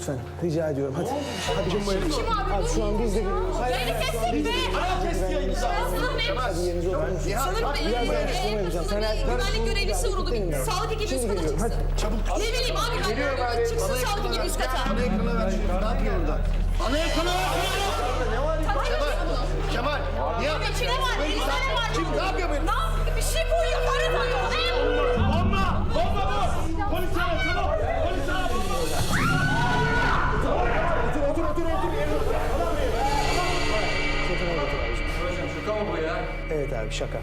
lütfen. Rica ediyorum. Hadi. Hadi kim bu herif? Abi şu an biz de geliyoruz. Hayır, Beni kesin be! hadi yerinize oturun. Sanırım Biraz benim daha açıklama yapacağım. Güvenlik görevlisi vuruldu. Sağlık ekibi üst kata çıksın. Hadi. Ne bileyim abi ben görmüyorum. Çıksın sağlık ekibi üst kata. Bana yakına ver. Ne yapıyor orada? Bana yakına ver. Mı bu ya? Evet abi şaka.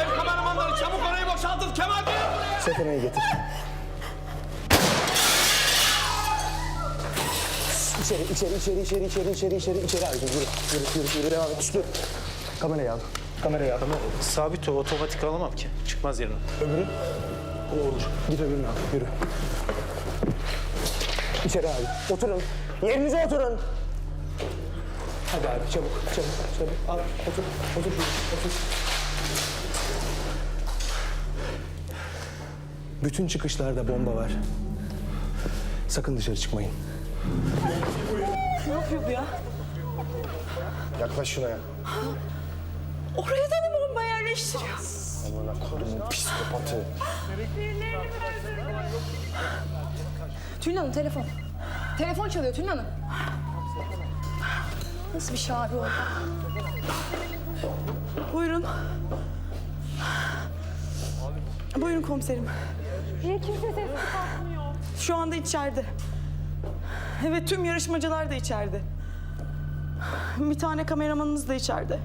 Ev kameramanları çabuk orayı boşaltın Kemal Bey! Sefere'yi getir. İçeri, içeri, içeri, içeri, içeri, içeri, içeri, içeri abicim. Yürü, yürü, yürü, yürü, devam et. Dur. Kamerayı al. Kamerayı al. Sabit o otomatik alamam ki. Çıkmaz yerine. Öbürü? O olur. Git öbürünü al, yürü. İçeri abi. Oturun. Yerinize oturun. Hadi abi, çabuk, çabuk, çabuk. Al, otur, otur otur. Bütün çıkışlarda bomba var. Sakın dışarı çıkmayın. Ne yapıyor bu ya? Yaklaş şuna ya. Oraya da mı bomba yerleştiriyor? Amına kodumun psikopatı. Tülin Hanım telefon. Telefon çalıyor Tülin Hanım. Nasıl bir şey abi o? Buyurun. Buyurun komiserim. Niye kimse sesi kalkmıyor? Şu anda içeride. Evet tüm yarışmacılar da içeride. Bir tane kameramanımız da içeride.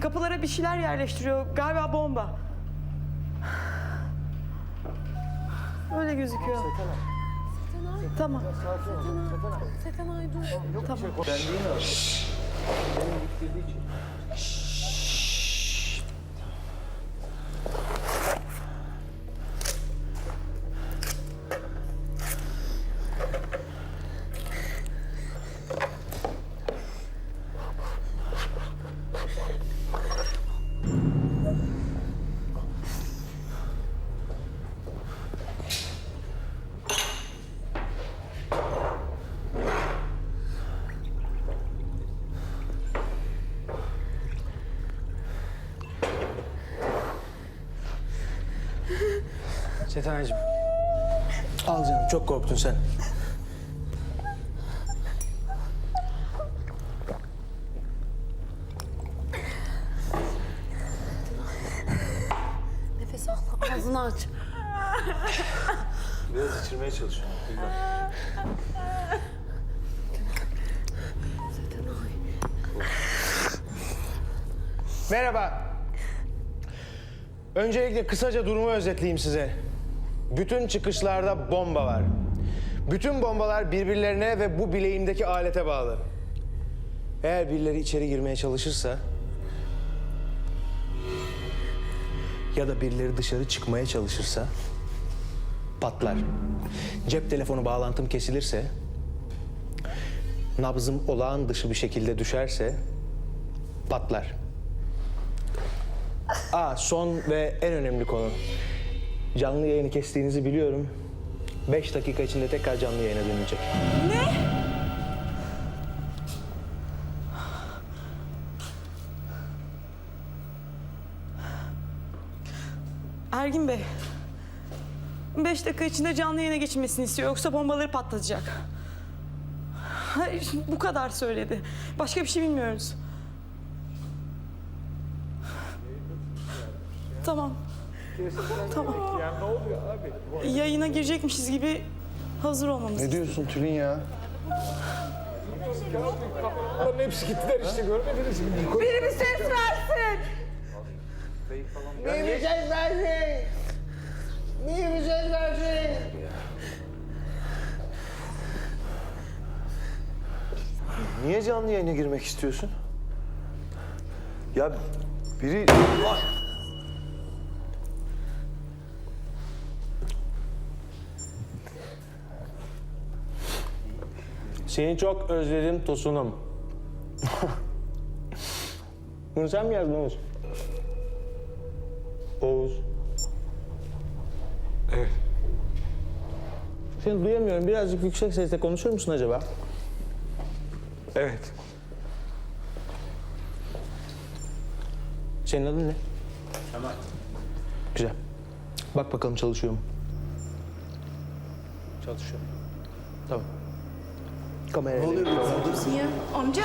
Kapılara bir şeyler yerleştiriyor. Galiba bomba. Öyle gözüküyor. Tamam. Setenay dur. Tamam. Setenay'cığım. Al canım, çok korktun sen. Nefes al. Ağzını aç. Biraz içirmeye çalışıyorum. Merhaba. Öncelikle kısaca durumu özetleyeyim size. Bütün çıkışlarda bomba var. Bütün bombalar birbirlerine ve bu bileğimdeki alete bağlı. Eğer birileri içeri girmeye çalışırsa ya da birileri dışarı çıkmaya çalışırsa patlar. Cep telefonu bağlantım kesilirse, nabzım olağan dışı bir şekilde düşerse patlar. Aa, son ve en önemli konu. Canlı yayını kestiğinizi biliyorum. Beş dakika içinde tekrar canlı yayına dönecek. Ergin Bey. Beş dakika içinde canlı yayına geçilmesini istiyor. Yoksa bombaları patlatacak. Hayır, bu kadar söyledi. Başka bir şey bilmiyoruz. Tamam. Tamam. Yayına girecekmişiz gibi hazır olmamız. Ne diyorsun Tülin ya? Biri bir ses versin. Niye canlı yayına girmek istiyorsun? Ya biri... Seni çok özledim Tosunum. Bunu sen mi yazdın Oğuz? Oğuz. Evet. Seni duyamıyorum. Birazcık yüksek sesle konuşur musun acaba? Evet. Senin adın ne? Kemal. Güzel. Bak bakalım çalışıyor mu? Çalışıyor. Tamam. Kameraya. Ne oluyor? Amca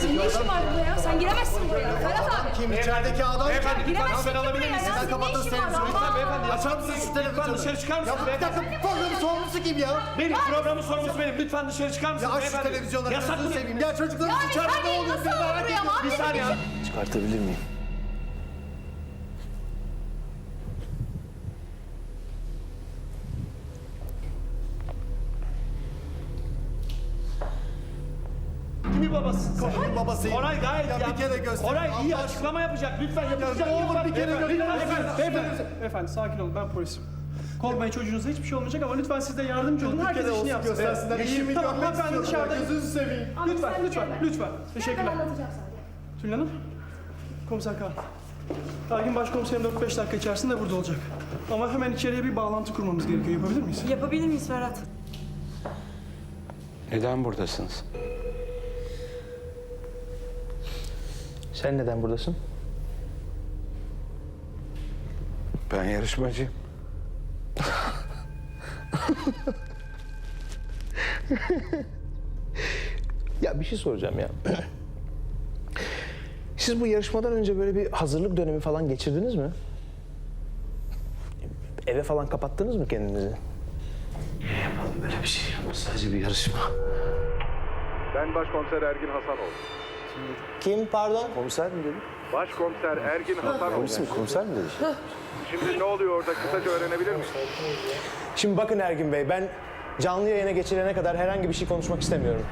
senin ne işin var burada ya? Sen giremezsin buraya. Ferhat abi. Kim içerideki adam? Beyefendi lütfen Giremezsin haber ki alabilir buraya ya. Senin ne kapattın işin televizyonu. var? Lütfen Aa! beyefendi. Açar mısın şu Lütfen televizyonu? dışarı çıkar Ya mısınız bir beyefendi? dakika programın sorumlusu kim ya? Benim programın sorumlusu benim. Lütfen dışarı çıkar mısınız Ya aç şu beyefendi? televizyonları Yasak gözünü mı? seveyim. Ya çocuklar Ya bir içeride ne oluyor? nasıl Bir merak ama? Bir saniye. Çıkartabilir miyim? Babası? Koray babasıyım. Koray gayet Ya bir kere göster. Koray iyi Allah açıklama yapacak. Lütfen yapacak. ne olur bir kere göster. beyefendi, Beyefendi, beyefendi sakin olun ben polisim. Korkmayın çocuğunuza hiçbir şey olmayacak ama lütfen siz de yardımcı olun. Herkes işini olsun yapsın. göstersinler. Evet. İşimi Tamam görmek istiyorum. dışarıda. Gözünüzü seveyim. Lütfen, lütfen, lütfen. Teşekkürler. anlatacağım sadece. Tülin Hanım, komiser Kaan. Ergin başkomiserim 4-5 dakika içerisinde burada olacak. Ama hemen içeriye bir bağlantı kurmamız gerekiyor. Yapabilir miyiz? Yapabilir miyiz Ferhat? Neden buradasınız? Sen neden buradasın? Ben yarışmacıyım. Ya bir şey soracağım ya. Siz bu yarışmadan önce böyle bir hazırlık dönemi falan geçirdiniz mi? Eve falan kapattınız mı kendinizi? Böyle bir şey. Sadece bir yarışma. Ben Başkomiser Ergin Hasanoğlu. Kim pardon? Komiser mi dedi? Başkomiser Ergin Hasanoğlu. Polis mi? Komiser mi dedi? Şimdi ne oluyor orada kısaca öğrenebilir miyim? Şimdi bakın Ergün Bey ben canlı yayına geçilene kadar herhangi bir şey konuşmak istemiyorum.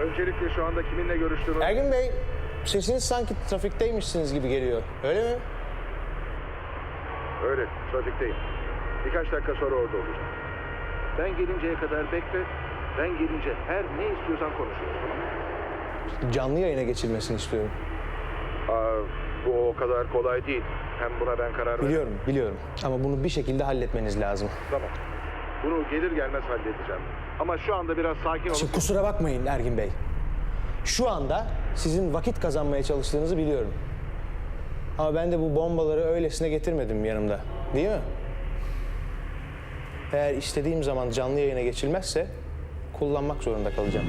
Öncelikle şu anda kiminle görüştüğünü... Ergün Bey sesiniz sanki trafikteymişsiniz gibi geliyor. Öyle mi? Öyle, trafikteyim. Birkaç dakika sonra orada olacağım. Ben gelinceye kadar bekle. Ben gelince her ne istiyorsan konuşuruz. Canlı yayına geçilmesini istiyorum. Aa, bu o kadar kolay değil. Hem buna ben karar verdim. Biliyorum, biliyorum. Ama bunu bir şekilde halletmeniz lazım. Tamam. Bunu gelir gelmez halledeceğim. Ama şu anda biraz sakin olun. Şimdi kusura bakmayın Ergin Bey. Şu anda sizin vakit kazanmaya çalıştığınızı biliyorum. Ama ben de bu bombaları öylesine getirmedim yanımda. Değil mi? Eğer istediğim zaman canlı yayına geçilmezse kullanmak zorunda kalacağım.